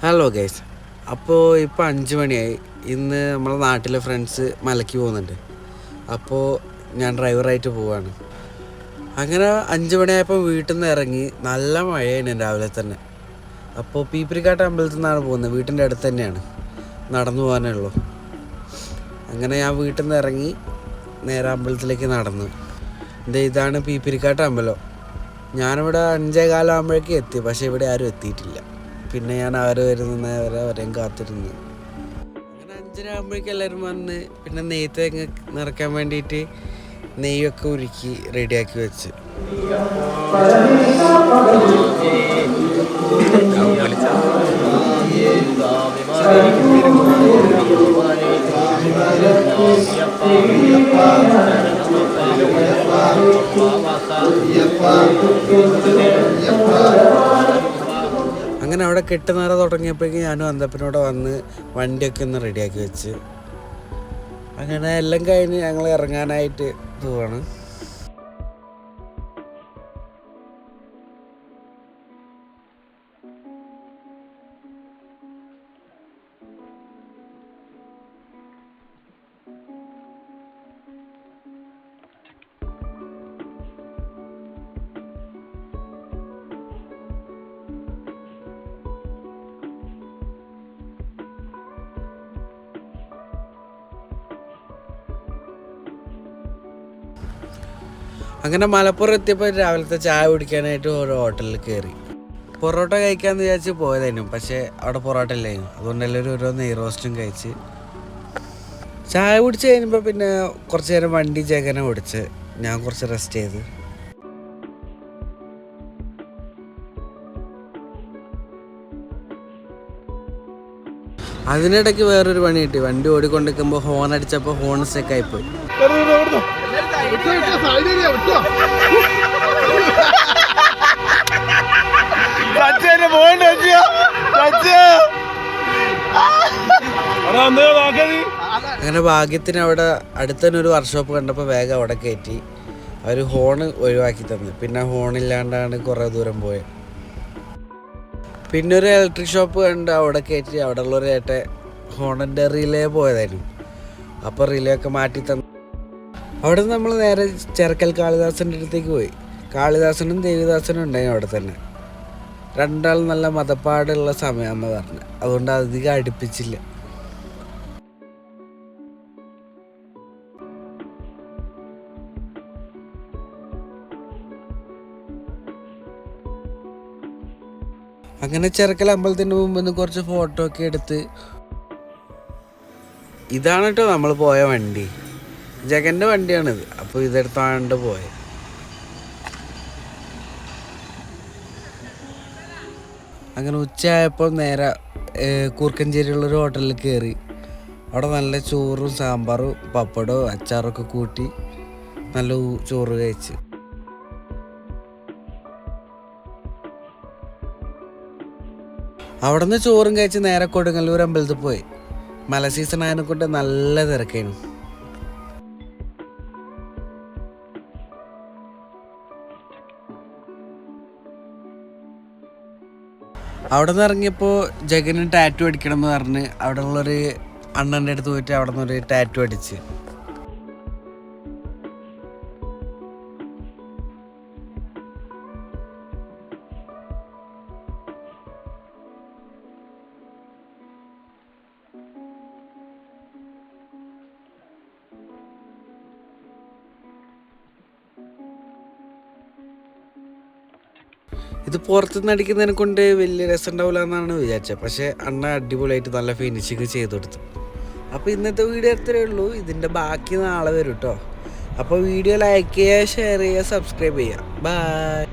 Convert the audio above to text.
Hello guys അപ്പോൾ ഇപ്പോൾ അഞ്ച് മണിയായി. ഇന്ന് നമ്മളെ നാട്ടിലെ ഫ്രണ്ട്സ് മലയ്ക്ക് പോകുന്നുണ്ട്. അപ്പോൾ ഞാൻ ഡ്രൈവറായിട്ട് പോവാണ്. അങ്ങനെ അഞ്ച് മണിയായപ്പോൾ വീട്ടിൽ നിന്ന് ഇറങ്ങി നല്ല മഴയാണ് രാവിലെ തന്നെ. അപ്പോൾ പീപ്പിരിക്കാട്ട് അമ്പലത്തിൽ നിന്നാണ് പോകുന്നത്. വീട്ടിന്റെ അടുത്ത് തന്നെയാണ്. നടന്നു പോകാനേ ഉള്ളൂ. അങ്ങനെ ഞാൻ വീട്ടിൽ നിന്ന് ഇറങ്ങി നേരെ അമ്പലത്തിലേക്ക് നടന്നു. ദേ ഇതാണ് പീപ്പിരിക്കാട്ട് അമ്പലം ഞാനിവിടെ അഞ്ചേ കാലമാകുമ്പോഴേക്കും എത്തി. പക്ഷേ ഇവിടെ ആരും എത്തിയിട്ടില്ല. പിന്നെ ഞാൻ അവർ വരുന്ന അവരെയും കാത്തിരുന്നു. അങ്ങനെ അഞ്ചര ആകുമ്പോഴേക്കും എല്ലാവരും വന്ന് പിന്നെ നെയ്ത്ത് തേങ്ങ നിറയ്ക്കാൻ വേണ്ടിയിട്ട് നെയ്യൊക്കെ ഉരുക്കി റെഡിയാക്കി വെച്ച്. അങ്ങനെ അവിടെ കെട്ടുന്നേറ തുടങ്ങിയപ്പോഴേക്കും ഞാനും അന്തപ്പനോടെ വന്ന് വണ്ടിയൊക്കെ ഒന്ന് റെഡിയാക്കി വെച്ച്. അങ്ങനെ എല്ലാം കഴിഞ്ഞ് ഞങ്ങൾ ഇറങ്ങാനായിട്ട് പോവാണ്. അങ്ങനെ മലപ്പുറം എത്തിയപ്പോൾ രാവിലത്തെ ചായ കുടിക്കാനായിട്ട് ഒരു ഹോട്ടലിൽ കയറി പൊറോട്ട കഴിക്കാമെന്ന് വിചാരിച്ച് പോയതായിരുന്നു. പക്ഷേ അവിടെ പൊറോട്ട ഇല്ലായിരുന്നു. അതുകൊണ്ട് എല്ലാവരും ഓരോ നെയ് റോസ്റ്റും കഴിച്ച് ചായ കുടിച്ച് കഴിഞ്ഞപ്പോൾ പിന്നെ കുറച്ച് നേരം വണ്ടി ജഗന ഓടിച്ച് ഞാൻ കുറച്ച് റെസ്റ്റ് ചെയ്ത് അതിനിടയ്ക്ക് വേറൊരു പണി കിട്ടി. വണ്ടി ഓടിക്കൊണ്ടിരിക്കുമ്പോൾ ഹോൺ അടിച്ചപ്പോൾ ഹോൺ സ്റ്റെക്കായിപ്പോയി അങ്ങനെ ഭാഗ്യത്തിന് അവിടെ അടുത്ത് തന്നെ ഒരു വർക്ക്ഷോപ്പ് കണ്ടപ്പോൾ വേഗം അവിടെ കയറ്റി അവർ ഹോൺ ഒഴിവാക്കി തന്നു. പിന്നെ ഹോണില്ലാണ്ടാണ് കുറേ ദൂരം പോയത് പിന്നെ ഒരു ഇലക്ട്രിക് ഷോപ്പ് കണ്ട് അവിടെ കയറ്റി അവിടെ ഉള്ളൊരു ഏട്ടെ ഹോണന്റെ റിലേ പോയതായിരുന്നു. അപ്പോൾ റിലേ ഒക്കെ മാറ്റി തന്നു. അവിടെ നമ്മൾ നേരെ ചെറുക്കൽ കാളിദാസന്റെ അടുത്തേക്ക് പോയി. കാളിദാസനും ദേവിദാസനും ഉണ്ടായി അവിടെ തന്നെ. രണ്ടാൾ നല്ല മതപ്പാടുള്ള സമയമെന്ന് പറഞ്ഞു. അതുകൊണ്ട് അധികം അടുപ്പിച്ചില്ല. അങ്ങനെ ചെറുക്കൽ അമ്പലത്തിന് മുമ്പ് നിന്ന് കുറച്ച് ഫോട്ടോ ഒക്കെ എടുത്ത്. ഇതാണ് കേട്ടോ നമ്മൾ പോയ വണ്ടി. ജഗന്റെ വണ്ടിയാണിത്. അപ്പോൾ ഇതെടുത്താണ്ട് പോയത് അങ്ങനെ ഉച്ചയായപ്പോൾ നേരെ കൂർക്കഞ്ചേരിയുള്ളൊരു ഹോട്ടലിൽ കയറി അവിടെ നല്ല ചോറും സാമ്പാറും പപ്പടവും അച്ചാറൊക്കെ കൂട്ടി നല്ല ചോറ് കഴിച്ച്. അവിടെ നിന്ന് ചോറും കഴിച്ച് നേരെ കൊടുങ്ങല്ലൂർ അമ്പലത്തിൽ പോയി. മല സീസൺ ആയതിനെ കൊണ്ട് നല്ല തിരക്കേനു. അവിടെ നിന്ന് ഇറങ്ങിയപ്പോൾ ജഗന് ടാറ്റു അടിക്കണം എന്ന് പറഞ്ഞ് അവിടെ ഉള്ളൊരു അണ്ണന്റെ അടുത്ത് പോയിട്ട് അവിടെ നിന്നൊരു ടാറ്റു അടിച്ച്. ഇത് പുറത്തുനിന്ന് അടിക്കുന്നതിനെ കൊണ്ട് വലിയ രസം ഉണ്ടാവില്ല എന്നാണ് വിചാരിച്ചത്. പക്ഷേ അണ്ണ അടിപൊളിയായിട്ട് നല്ല ഫിനിഷിങ് ചെയ്ത് കൊടുത്തു. അപ്പോൾ ഇന്നത്തെ വീഡിയോ അത്രയേ ഉള്ളൂ. ഇതിന്റെ ബാക്കി നാളെ വരും കേട്ടോ അപ്പോൾ വീഡിയോ ലൈക്ക് ചെയ്യുക ഷെയർ ചെയ്യുക സബ്സ്ക്രൈബ് ചെയ്യുക. ബൈ